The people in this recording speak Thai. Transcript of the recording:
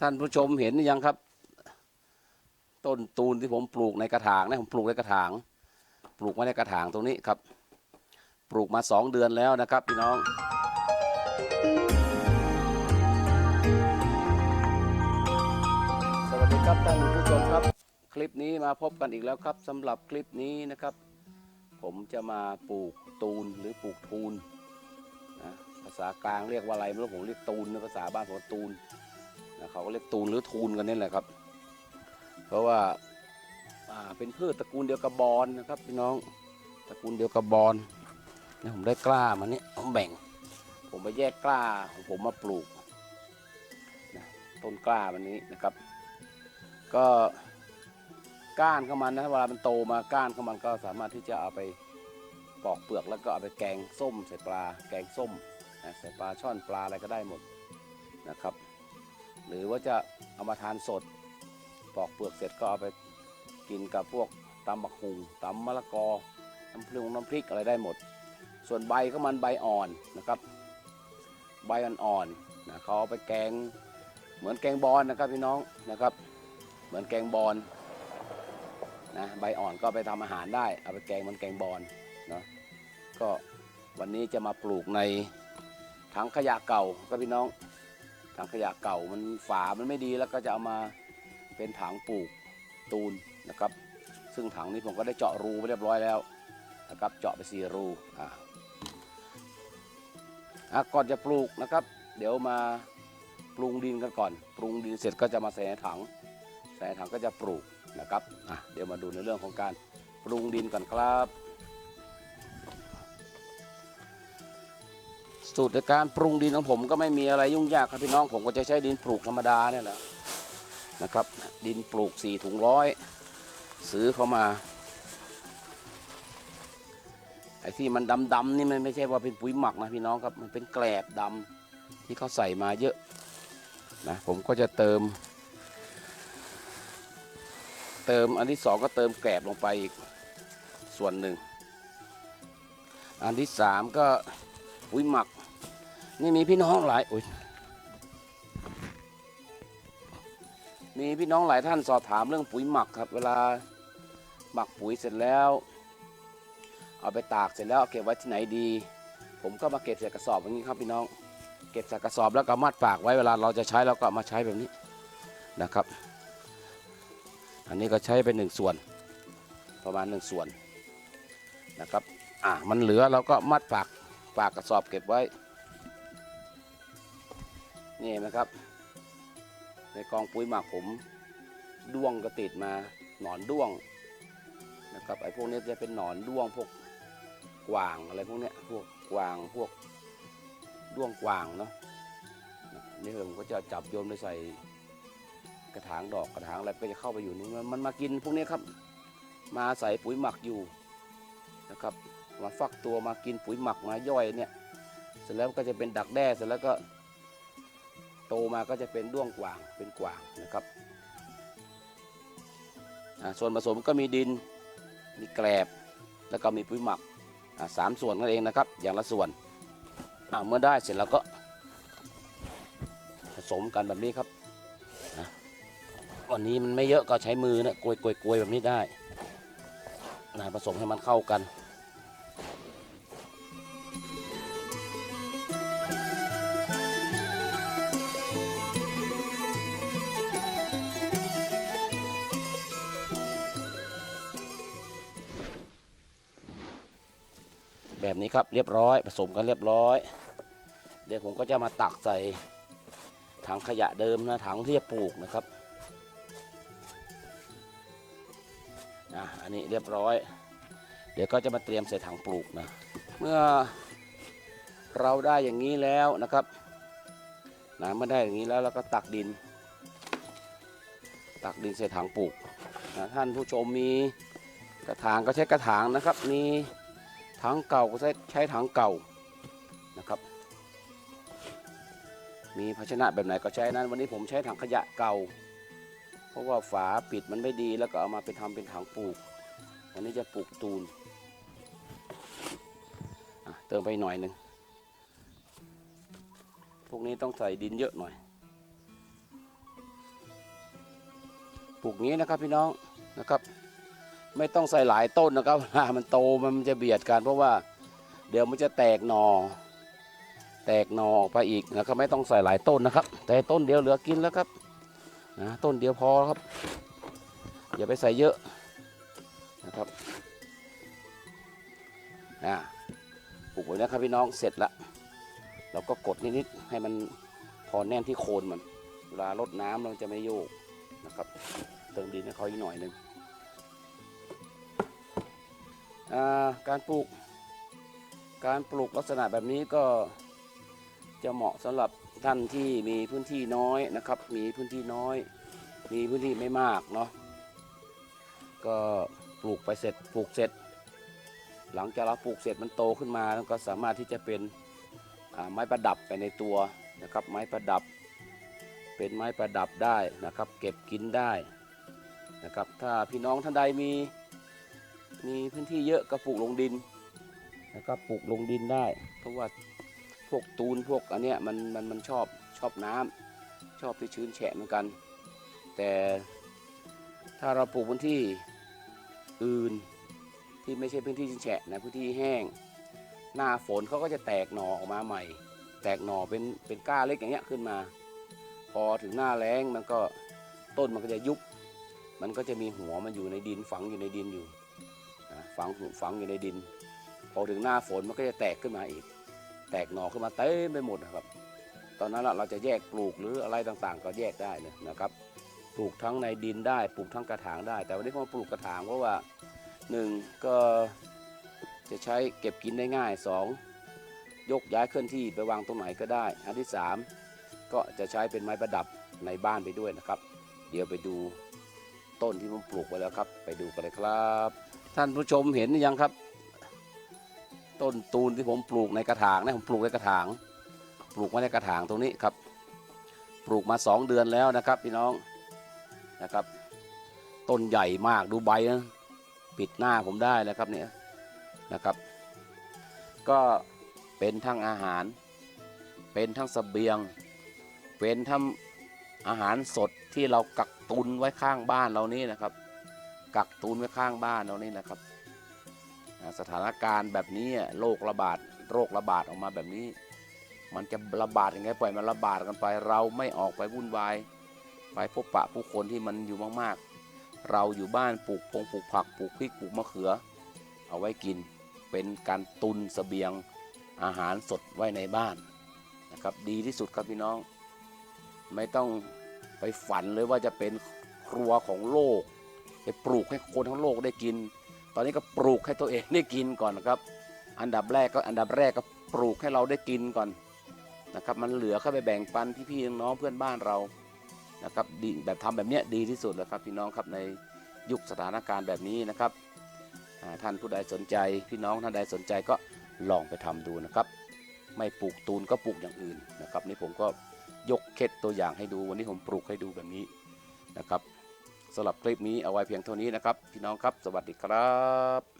ท่านผู้ชมเห็นหรือยังครับ ต้นตูนที่ผมปลูกในกระถางนะผมปลูกในกระถาง ปลูกไว้ในกระถางตรงนี้ครับ ปลูกมาสองเดือนแล้วนะครับพี่น้องสวัสดีครับท่านผู้ชมครับ คลิปนี้มาพบกันอีกแล้วครับสำหรับคลิปนี้นะครับ ผมจะมาปลูกตูนหรือปลูกทูนนะภาษากลางเรียกว่าอะไรไม่รู้ผมเรียกตูนนะภาษาบ้านผมตูน เขาก็เรียกตูนหรือทูนกันนี่แหละครับ เพราะว่าเป็นพืชตระกูลเดียวกับบอนนะครับพี่น้องตระกูลเดียวกับบอนนี่ผมได้กล้ามานี่ผมแบ่ง ผมไปแยกกล้าของผมมาปลูกต้นกล้ามันนี้นะครับ ก็ก้านของมันนะเวลามันโตมาก้านของมันก็สามารถที่จะเอาไปปอกเปลือกแล้วก็เอาไปแกงส้มใส่ปลา แกงส้มนะใส่ปลาช่อนปลาอะไรก็ได้หมดนะครับ หรือว่าจะเอามาทานสด ปอกเปลือกเสร็จก็เอาไปกินกับพวกตำบักหุงตำมะละกอน้ำพริกน้ำพริกอะไรได้หมด ส่วนใบของมันใบอ่อนนะครับ ใบอ่อนๆนะเขาเอาไปแกงเหมือนแกงบอลนะครับพี่น้องนะครับ เหมือนแกงบอลนะใบอ่อนก็ไปทำอาหารได้ เอาไปแกงเหมันแกงบอลเนาะก็วันนี้จะมาปลูกในถังขยะเก่าก็พี่น้อง ถังขยะเก่ามันฝามันไม่ดีแล้วก็จะเอามาเป็นถังปลูกตูนนะครับ ซึ่งถังนี้ผมก็ได้เจาะรูไปเรียบร้อยแล้วนะครับเจาะไปสี่รูอ่าอะก่อนจะปลูกนะครับ เดี๋ยวมาปรุงดินกันก่อน ปรุงดินเสร็จก็จะมาใส่ถังใส่ถังก็จะปลูกนะครับอะเดี๋ยวมาดูในเรื่องของการปรุงดินก่อนครับ สูตรในการปรุงดินของผมก็ไม่มีอะไรยุ่งยากครับพี่น้องผมก็จะใช้ดินปลูกธรรมดาเนี่ยแหละนะครับ ดินปลูกสี่ถุงร้อยซื้อเข้ามาไอ้ที่มันดำๆนี่มันไม่ใช่ว่าเป็นปุ๋ยหมักนะพี่น้องครับมันเป็นแกลบดำที่เขาใส่มาเยอะนะผมก็จะเติม เติมอันที่สองก็เติมแกลบลงไปอีกส่วนหนึ่ง อันที่สามก็ปุ๋ยหมัก นี่มีพี่น้องหลายอุ้ยมีพี่น้องหลายท่านสอบถามเรื่องปุ๋ยหมักครับ เวลาหมักปุ๋ยเสร็จแล้ว เอาไปตากเสร็จแล้วเก็บไว้ที่ไหนดี ผมก็มาเก็บใส่กระสอบอย่างนี้ครับพี่น้อง เก็บใส่กระสอบแล้วก็มัดปากไว้เวลาเราจะใช้เราก็มาใช้แบบนี้นะครับ อันนี้ก็ใช้เป็นหนึ่งส่วน ประมาณหนึ่งส่วนนะครับ อะมันเหลือเราก็มัดปากปากกระสอบเก็บไว้ นี่นไหมครับ ในกองปุ๋ยหมักผมด้วงก็ติดมาหนอนด้วงนะครับไอ้พวกนี้จะเป็นหนอนด้วงพวกกวางอะไรพวกเนี้ยพวกกวางพวกด้วงกวางเนาะนี่ผมก็จะจับโยนไปใส่กระถางดอกกระถางอะไรก็จะเข้าไปอยู่นี่มันมากินพวกนี้ครับ มาใส่ปุ๋ยหมักอยู่นะครับมาฟักตัวมากินปุ๋ยหมักมาย่อยเนี่ยเสร็จแล้วก็จะเป็นดักแด้เสร็จแล้วก็ โตมาก็จะเป็นด้วงกวางเป็นกวางนะครับส่วนผสมก็มีดินมีแกลบ แล้วก็มีปุ๋ยหมักสามส่วนนั่นเองนะครับ อย่างละส่วนเมื่อได้เสร็จแล้วก็ผสมกันแบบนี้ครับวันนี้มันไม่เยอะก็ใช้มือนะกลวยๆกลวยแบบนี้ได้นะผสมให้มันเข้ากัน แบบนี้ครับเรียบร้อย ผสมกันเรียบร้อย เดี๋ยวผมก็จะมาตักใส่ถังขยะเดิมนะถังที่จะปลูกนะครับอะอันนี้เรียบร้อย เดี๋ยวก็จะมาเตรียมใส่ถังปลูกนะเมื่อเราได้อย่างนี้แล้วนะครับนะเมื่อได้อย่างนี้แล้วเราก็ตักดิน ตักดินใส่ถังปลูกนะท่านผู้ชมมีกระถางก็ใช้กระถางนะครับมี ถังเก่าก็ใช้ใช้ถังเก่านะครับ มีภาชนะแบบไหนก็ใช้นั้น วันนี้ผมใช้ถังขยะเก่า เพราะว่าฝาปิดมันไม่ดีแล้วก็เอามาเป็นทำเป็นถังปลูก วันนี้จะปลูกตูนเติมไปหน่อยหนึ่งพวกนี้ต้องใส่ดินเยอะหน่อยปลูกงี้นะครับพี่น้องนะครับ ไม่ต้องใส่หลายต้นนะครับเวลามันโตมันจะเบียดกันเพราะว่า เดี๋ยวมันจะแตกหนอแตกหนอออกไปอีกนะครับไม่ต้องใส่หลายต้นนะครับ แต่ต้นเดียวเหลือกินแล้วครับนะต้นเดียวพอครับ อย่าไปใส่เยอะนะครับนะปลูกไว้นะครับพี่น้องเสร็จแล้วเราก็กดนิดๆให้มันพอแน่นที่โคนมันเวลารดน้ำเราจะไม่โยกนะครับ เติมดินให้เขาอีกหน่อยหนึ่ง การปลูก การปลูกลักษณะแบบนี้ก็จะเหมาะสำหรับท่านที่มีพื้นที่น้อยนะครับ มีพื้นที่น้อย มีพื้นที่ไม่มากเนาะก็ปลูกไปเสร็จปลูกเสร็จ หลังจากเราปลูกเสร็จมันโตขึ้นมาแล้วก็สามารถที่จะเป็นไม้ประดับไปในตัวนะครับ ไม้ประดับ เป็นไม้ประดับได้นะครับ เก็บกินได้นะครับ ถ้าพี่น้องท่านใดมี มีพื้นที่เยอะก็ปลูกลงดินนะครับปลูกลงดินได้ เพราะว่าพวกตูนพวกอันเนี้ยมันมันมันชอบชอบน้ำชอบที่ชื้นแฉะเหมือนกัน แต่ถ้าเราปลูกพื้นที่อื่นที่ไม่ใช่พื้นที่ชื้นแฉะนะพื้นที่แห้ง หน้าฝนเขาก็จะแตกหน่อออกมาใหม่ แตกหน่อเป็นเป็นก้าเล็กอย่างเงี้ยขึ้นมา พอถึงหน้าแล้งมันก็ต้นมันก็จะยุบมันก็จะมีหัวมันอยู่ในดินฝังอยู่ในดินอยู่ ฝังฝังอยู่ในดิน พอถึงหน้าฝนมันก็จะแตกขึ้นมาอีก แตกหน่อขึ้นมาเต็มไปหมดนะครับ ตอนนั้นเราจะแยกปลูกหรืออะไรต่างๆ ก็แยกได้เลยนะครับปลูกทั้งในดินได้ปลูกทั้งกระถางได้ แต่วันนี้ผมปลูกกระถางเพราะว่าหนึ่งก็จะใช้เก็บกินได้ง่ายสองยกย้ายเคลื่อนที่ไปวางตรงไหนก็ได้ อันที่สามก็จะใช้เป็นไม้ประดับในบ้านไปด้วยนะครับ เดี๋ยวไปดูต้นที่ผมปลูกไว้แล้วครับ ไปดูกันเลยครับ ท่านผู้ชมเห็นหรือยังครับ ต้นตูนที่ผมปลูกในกระถางนะผมปลูกในกระถาง ปลูกไว้ในกระถางตรงนี้ครับ ปลูกมาสองเดือนแล้วนะครับ พี่น้องนะครับ ต้นใหญ่มากดูใบนะปิดหน้าผมได้นะครับเนี่ยนะครับ ก็เป็นทั้งอาหาร เป็นทั้งเสบียง เป็นทั้งอาหารสดที่เรากักตุนไว้ข้างบ้านเรานี่นะครับ กักตุนไว้ข้างบ้านเรานี่นะครับ สถานการณ์แบบนี้โรคระบาดโรคระบาดออกมาแบบนี้ มันจะระบาดยังไงปล่อยมันระบาดกันไป เราไม่ออกไปวุ่นวายไปพบปะผู้คนที่มันอยู่มากๆ เราอยู่บ้านปลูกพงปลูกผักปลูกพริกปลูกมะเขือ เอาไว้กินเป็นการตุนเสบียงอาหารสดไว้ในบ้านนะครับดีที่สุดครับพี่น้อง ไม่ต้องไปฝันเลยว่าจะเป็นครัวของโลก ปปลูกให้คนทั้งโลกได้กิน ตอนนี้ก็ปลูกให้ตัวเองได้กินก่อนนะครับ อันดับแรกก็อันดับแรกก็ปลูกให้เราได้กินก่อนนะครับ มันเหลือเข้าไปแบ่งปันพี่ๆน้องเพื่อนบ้านเรานะครับดีแบบทำแบบเนี้ยดีที่สุดแล้วครับพี่น้องครับในยุคสถานการณ์แบบนี้นะครับท่านผู้ใดสนใจ พี่น้องท่านใดสนใจก็ลองไปทำดูนะครับ ไม่ปลูกตูนก็ปลูกอย่างอื่นนะครับ นี่ผมก็ยกเคล็ดตัวอย่างให้ดูวันนี้ผมปลูกให้ดูแบบนี้นะครับ สำหรับคลิปนี้เอาไว้เพียงเท่านี้นะครับ พี่น้องครับ สวัสดีครับ